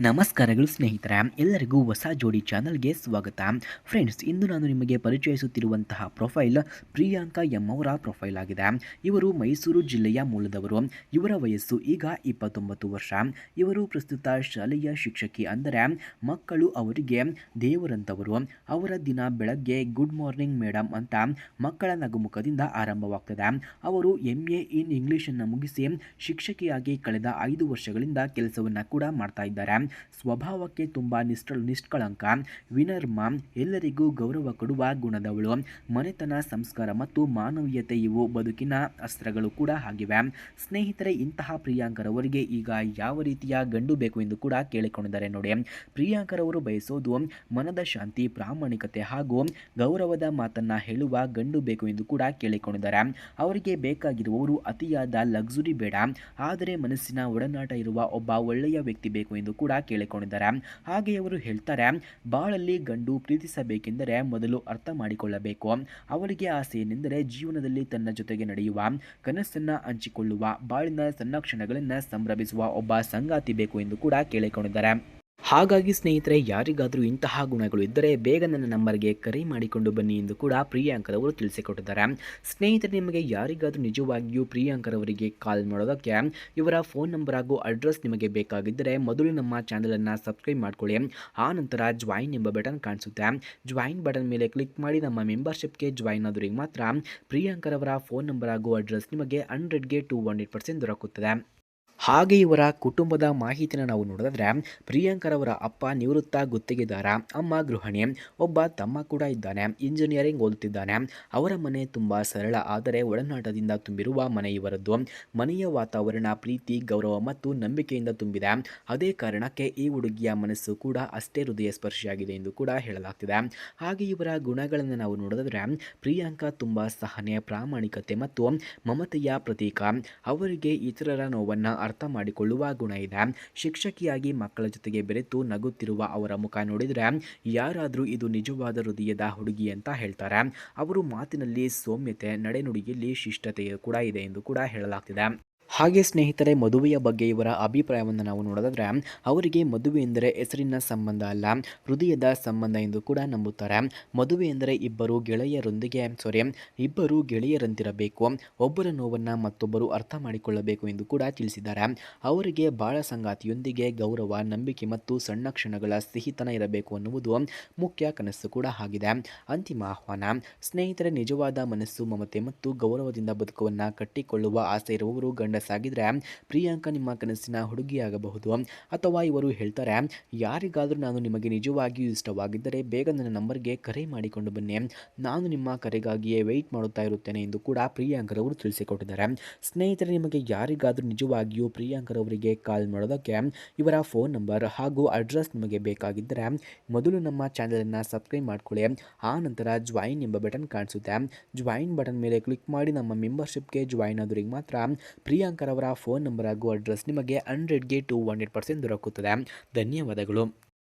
ನಮಸ್ಕಾರಗಳು ಸ್ನೇಹಿತರೆ, ಎಲ್ಲರಿಗೂ ಹೊಸ ಜೋಡಿ ಚಾನಲ್ಗೆ ಸ್ವಾಗತ. ಫ್ರೆಂಡ್ಸ್, ಇಂದು ನಾನು ನಿಮಗೆ ಪರಿಚಯಿಸುತ್ತಿರುವಂತಹ ಪ್ರೊಫೈಲ್ ಪ್ರಿಯಾಂಕಾ ಎಂ ಅವರ ಪ್ರೊಫೈಲ್ ಆಗಿದೆ. ಇವರು ಮೈಸೂರು ಜಿಲ್ಲೆಯ ಮೂಲದವರು. ಇವರ ವಯಸ್ಸು ಈಗ ಇಪ್ಪತ್ತೊಂಬತ್ತು ವರ್ಷ. ಇವರು ಪ್ರಸ್ತುತ ಶಾಲೆಯ ಶಿಕ್ಷಕಿ ಅಂದರೆ ಮಕ್ಕಳು ಅವರಿಗೆ ದೇವರಂತವರು. ಅವರ ದಿನ ಬೆಳಗ್ಗೆ ಗುಡ್ ಮಾರ್ನಿಂಗ್ ಮೇಡಮ್ ಅಂತ ಮಕ್ಕಳ ನಗುಮುಖದಿಂದ ಆರಂಭವಾಗ್ತದೆ. ಅವರು ಎಂ ಎ ಇನ್ ಇಂಗ್ಲೀಷನ್ನು ಮುಗಿಸಿ ಶಿಕ್ಷಕಿಯಾಗಿ ಕಳೆದ ಐದು ವರ್ಷಗಳಿಂದ ಕೆಲಸವನ್ನು ಕೂಡ ಮಾಡ್ತಾ ಸ್ವಭಾವಕ್ಕೆ ತುಂಬ ನಿಷ್ಠ ನಿಷ್ಕಳಂಕ. ವಿನರ್ಮ, ಎಲ್ಲರಿಗೂ ಗೌರವ ಕೊಡುವ ಗುಣದವಳು. ಮನೆತನ, ಸಂಸ್ಕಾರ ಮತ್ತು ಮಾನವೀಯತೆ ಇವು ಬದುಕಿನ ಅಸ್ತ್ರಗಳು ಕೂಡ ಆಗಿವೆ. ಸ್ನೇಹಿತರೆ, ಇಂತಹ ಪ್ರಿಯಾಂಕರವರಿಗೆ ಈಗ ಯಾವ ರೀತಿಯ ಗಂಡು ಬೇಕು ಎಂದು ಕೂಡ ಕೇಳಿಕೊಂಡಿದ್ದಾರೆ ನೋಡಿ. ಪ್ರಿಯಾಂಕರವರು ಬಯಸೋದು ಮನದ ಶಾಂತಿ, ಪ್ರಾಮಾಣಿಕತೆ ಹಾಗೂ ಗೌರವದ ಮಾತನ್ನ ಹೇಳುವ ಗಂಡು ಬೇಕು ಎಂದು ಕೂಡ ಕೇಳಿಕೊಂಡಿದ್ದಾರೆ. ಅವರಿಗೆ ಬೇಕಾಗಿರುವವರು ಅತಿಯಾದ ಲಕ್ಸುರಿ ಬೇಡ. ಆದರೆ ಮನಸ್ಸಿನ ಒಡನಾಟ ಇರುವ ಒಬ್ಬ ಒಳ್ಳೆಯ ವ್ಯಕ್ತಿ ಬೇಕು ಎಂದು ಕೂಡ ಕೇಳಿಕೊಂಡಿದ್ದಾರೆ. ಹಾಗೆ ಅವರು ಹೇಳ್ತಾರೆ, ಬಾಳಲ್ಲಿ ಗಂಡು ಪ್ರೀತಿಸಬೇಕೆಂದರೆ ಮೊದಲು ಅರ್ಥ ಮಾಡಿಕೊಳ್ಳಬೇಕು. ಅವರಿಗೆ ಆಸೆ ಏನೆಂದರೆ ಜೀವನದಲ್ಲಿ ತನ್ನ ಜೊತೆಗೆ ನಡೆಯುವ, ಕನಸನ್ನ ಹಂಚಿಕೊಳ್ಳುವ, ಬಾಳಿನ ಸಣ್ಣ ಕ್ಷಣಗಳನ್ನು ಸಂಭ್ರಮಿಸುವ ಒಬ್ಬ ಸಂಗಾತಿ ಬೇಕು ಎಂದು ಕೂಡ ಕೇಳಿಕೊಂಡಿದ್ದಾರೆ. ಹಾಗಾಗಿ ಸ್ನೇಹಿತರೆ, ಯಾರಿಗಾದರೂ ಇಂತಹ ಗುಣಗಳು ಇದ್ದರೆ ಬೇಗ ನನ್ನ ನಂಬರ್ಗೆ ಕರೆ ಮಾಡಿಕೊಂಡು ಬನ್ನಿ ಎಂದು ಕೂಡ ಪ್ರಿಯಾಂಕರವರು ತಿಳಿಸಿಕೊಟ್ಟಿದ್ದಾರೆ. ಸ್ನೇಹಿತರೆ, ನಿಮಗೆ ಯಾರಿಗಾದರೂ ನಿಜವಾಗಿಯೂ ಪ್ರಿಯಾಂಕರವರಿಗೆ ಕಾಲ್ ಮಾಡೋದಕ್ಕೆ ಇವರ ಫೋನ್ ನಂಬರ್ ಹಾಗೂ ಅಡ್ರೆಸ್ ನಿಮಗೆ ಬೇಕಾಗಿದ್ದರೆ ಮೊದಲು ನಮ್ಮ ಚಾನಲನ್ನು ಸಬ್ಸ್ಕ್ರೈಬ್ ಮಾಡಿಕೊಳ್ಳಿ. ಆ ನಂತರ ಜಾಯಿನ್ ಎಂಬ ಬಟನ್ ಕಾಣಿಸುತ್ತೆ. ಜಾಯಿನ್ ಬಟನ್ ಮೇಲೆ ಕ್ಲಿಕ್ ಮಾಡಿ ನಮ್ಮ ಮೆಂಬರ್ಶಿಪ್ಗೆ ಜಾಯಿನ್ ಆದವರಿಗೆ ಮಾತ್ರ ಪ್ರಿಯಾಂಕರವರ ಫೋನ್ ನಂಬರ್ ಹಾಗೂ ಅಡ್ರೆಸ್ ನಿಮಗೆ ಹಂಡ್ರೆಡ್ಗೆ ಟು ಹಂಡ್ರೆಡ್ ಪರ್ಸೆಂಟ್ ದೊರಕುತ್ತದೆ. ಹಾಗೆ ಇವರ ಕುಟುಂಬದ ಮಾಹಿತಿನ ನಾವು ನೋಡಿದ್ರೆ ಪ್ರಿಯಾಂಕರವರ ಅಪ್ಪ ನಿವೃತ್ತ ಗುತ್ತಿಗೆದಾರ, ಅಮ್ಮ ಗೃಹಿಣಿ, ಒಬ್ಬ ತಮ್ಮ ಕೂಡ ಇದ್ದಾನೆ ಇಂಜಿನಿಯರಿಂಗ್ ಓದುತ್ತಿದ್ದಾನೆ. ಅವರ ಮನೆ ತುಂಬ ಸರಳ, ಆದರೆ ಒಡನಾಟದಿಂದ ತುಂಬಿರುವ ಮನೆ ಇವರದ್ದು. ಮನೆಯ ವಾತಾವರಣ, ಪ್ರೀತಿ, ಗೌರವ ಮತ್ತು ನಂಬಿಕೆಯಿಂದ ತುಂಬಿದೆ. ಅದೇ ಕಾರಣಕ್ಕೆ ಈ ಹುಡುಗಿಯ ಮನಸ್ಸು ಕೂಡ ಅಷ್ಟೇ ಹೃದಯ ಸ್ಪರ್ಶಿಯಾಗಿದೆ ಎಂದು ಕೂಡ ಹೇಳಲಾಗ್ತಿದೆ. ಹಾಗೆ ಇವರ ಗುಣಗಳನ್ನು ನಾವು ನೋಡಿದ್ರೆ ಪ್ರಿಯಾಂಕಾ ತುಂಬ ಸಹನೆ, ಪ್ರಾಮಾಣಿಕತೆ ಮತ್ತು ಮಮತೆಯ ಪ್ರತೀಕ. ಅವರಿಗೆ ಇತರರ ನೋವನ್ನು ಅರ್ಥ ಮಾಡಿಕೊಳ್ಳುವ ಗುಣ ಇದೆ. ಶಿಕ್ಷಕಿಯಾಗಿ ಮಕ್ಕಳ ಜೊತೆಗೆ ಬೆರೆತು ನಗುತ್ತಿರುವ ಅವರ ಮುಖ ನೋಡಿದರೆ ಯಾರಾದರೂ ಇದು ನಿಜವಾದ ಹೃದಯದ ಹುಡುಗಿ ಅಂತ ಹೇಳ್ತಾರೆ. ಅವರು ಮಾತಿನಲ್ಲಿ ಸೌಮ್ಯತೆ, ನಡೆನುಡಿಯಲ್ಲಿ ಶಿಷ್ಟತೆಯು ಕೂಡ ಇದೆ ಎಂದು ಕೂಡ ಹೇಳಲಾಗ್ತಿದೆ. ಹಾಗೆ ಸ್ನೇಹಿತರೆ, ಮದುವೆಯ ಬಗ್ಗೆ ಇವರ ಅಭಿಪ್ರಾಯವನ್ನು ನಾವು ನೋಡೋದಾದರೆ, ಅವರಿಗೆ ಮದುವೆ ಎಂದರೆ ಹೆಸರಿನ ಸಂಬಂಧ ಅಲ್ಲ, ಹೃದಯದ ಸಂಬಂಧ ಎಂದು ಕೂಡ ನಂಬುತ್ತಾರೆ. ಮದುವೆ ಎಂದರೆ ಇಬ್ಬರು ಗೆಳೆಯರೊಂದಿಗೆ ಸಾರಿ ಇಬ್ಬರು ಗೆಳೆಯರಂತಿರಬೇಕು, ಒಬ್ಬರ ನೋವನ್ನು ಮತ್ತೊಬ್ಬರು ಅರ್ಥ ಮಾಡಿಕೊಳ್ಳಬೇಕು ಎಂದು ಕೂಡ ತಿಳಿಸಿದ್ದಾರೆ. ಅವರಿಗೆ ಬಾಳ ಸಂಗಾತಿಯೊಂದಿಗೆ ಗೌರವ, ನಂಬಿಕೆ ಮತ್ತು ಸಣ್ಣ ಕ್ಷಣಗಳ ಸಿಹಿತನ ಇರಬೇಕು ಅನ್ನುವುದು ಮುಖ್ಯ ಕನಸು ಕೂಡ ಆಗಿದೆ. ಅಂತಿಮ ಆಹ್ವಾನ, ಸ್ನೇಹಿತರೆ, ನಿಜವಾದ ಮನಸ್ಸು, ಮಮತೆ ಮತ್ತು ಗೌರವದಿಂದ ಬದುಕುವನ್ನು ಕಟ್ಟಿಕೊಳ್ಳುವ ಆಸೆ ಇರುವವರು ಗಂಡ ಸಾಗಿದ್ರೆ ಪ್ರಿಯಾಂಕಾ ನಿಮ್ಮ ಕನಸಿನ ಹುಡುಗಿಯಾಗಬಹುದು ಅಥವಾ ಇವರು ಹೇಳ್ತಾರೆ, ಯಾರಿಗಾದರೂ ನಾನು ನಿಮಗೆ ನಿಜವಾಗಿಯೂ ಇಷ್ಟವಾಗಿದ್ದರೆ ಬೇಗ ನನ್ನ ನಂಬರ್ಗೆ ಕರೆ ಮಾಡಿಕೊಂಡು ಬನ್ನಿ. ನಾನು ನಿಮ್ಮ ಕರೆಗಾಗಿಯೇ ವೆಯ್ಟ್ ಮಾಡುತ್ತಾ ಇರುತ್ತೇನೆ ಎಂದು ಕೂಡ ಪ್ರಿಯಾಂಕರವರು ತಿಳಿಸಿಕೊಟ್ಟಿದ್ದಾರೆ. ಸ್ನೇಹಿತರೆ, ನಿಮಗೆ ಯಾರಿಗಾದರೂ ನಿಜವಾಗಿಯೂ ಪ್ರಿಯಾಂಕರವರಿಗೆ ಕಾಲ್ ಮಾಡೋದಕ್ಕೆ ಇವರ ಫೋನ್ ನಂಬರ್ ಹಾಗೂ ಅಡ್ರೆಸ್ ನಿಮಗೆ ಬೇಕಾಗಿದ್ದರೆ ಮೊದಲು ನಮ್ಮ ಚಾನಲನ್ನು ಸಬ್ಸ್ಕ್ರೈಬ್ ಮಾಡ್ಕೊಳ್ಳಿ. ಆ ನಂತರ ಜಾಯಿನ್ ಎಂಬ ಬಟನ್ ಕಾಣಿಸುತ್ತೆ. ಜಾಯಿನ್ ಬಟನ್ ಮೇಲೆ ಕ್ಲಿಕ್ ಮಾಡಿ ನಮ್ಮ ಮೆಂಬರ್ಶಿಪ್ಗೆ ಜಾಯಿನ್ ಆದವರಿಗೆ ಮಾತ್ರ ಪ್ರಿಯಾಂಕ ಅವರ ಫೋನ್ ನಂಬರ್ ಹಾಗೂ ಅಡ್ರೆಸ್ ನಿಮಗೆ ಹಂಡ್ರೆಡ್ಗೆ ಟು ಹಂಡ್ರೆಡ್ ಪರ್ಸೆಂಟ್ ದೊರಕುತ್ತದೆ. ಧನ್ಯವಾದಗಳು.